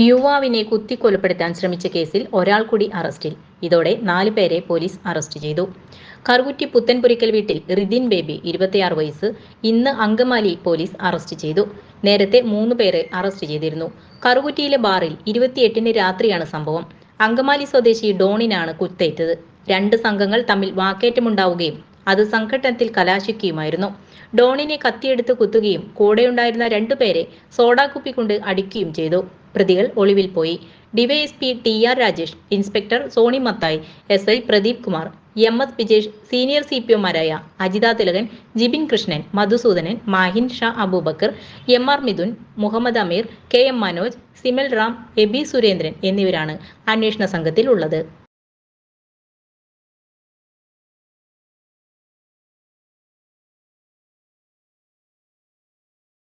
യുവാവിനെ കുത്തിക്കൊലപ്പെടുത്താൻ ശ്രമിച്ച കേസിൽ ഒരാൾ കൂടി അറസ്റ്റിൽ. ഇതോടെ നാല് പേരെ പോലീസ് അറസ്റ്റ് ചെയ്തു. കറുകുറ്റി പുത്തൻപുരിക്കൽ വീട്ടിൽ റിദിൻ ബേബി ഇരുപത്തിയാറ് വയസ്സ് ഇന്ന് അങ്കമാലി പോലീസ് അറസ്റ്റ് ചെയ്തു. നേരത്തെ മൂന്ന് പേരെ അറസ്റ്റ് ചെയ്തിരുന്നു. കറുകുറ്റിയിലെ ബാറിൽ ഇരുപത്തിയെട്ടിന് രാത്രിയാണ് സംഭവം. അങ്കമാലി സ്വദേശി ഡോണിനാണ് കുത്തേറ്റത്. രണ്ട് സംഘങ്ങൾ തമ്മിൽ വാക്കേറ്റമുണ്ടാവുകയും അത് സംഘട്ടനത്തിൽ കലാശിക്കുകയുമായിരുന്നു. ഡോണിനെ കത്തിയെടുത്ത് കുത്തുകയും കൂടെയുണ്ടായിരുന്ന രണ്ടുപേരെ സോഡാക്കുപ്പി കൊണ്ട് അടിക്കുകയും ചെയ്തു. പ്രതികൾ ഒളിവിൽ പോയി. DYSP T R Rajesh inspector Soni Mathai S I Pradeep Kumar M S Bijesh senior C P ഒമാരായ Ajitha Thilakan Jibin Krishnan Madhusudanan Mahin Shah Aboobacker M R Mithun Muhammad Ameer K M Manoj Simal Ram Eby Surendran എന്നിവരാണ് അന്വേഷണ സംഘത്തിൽ ഉള്ളത്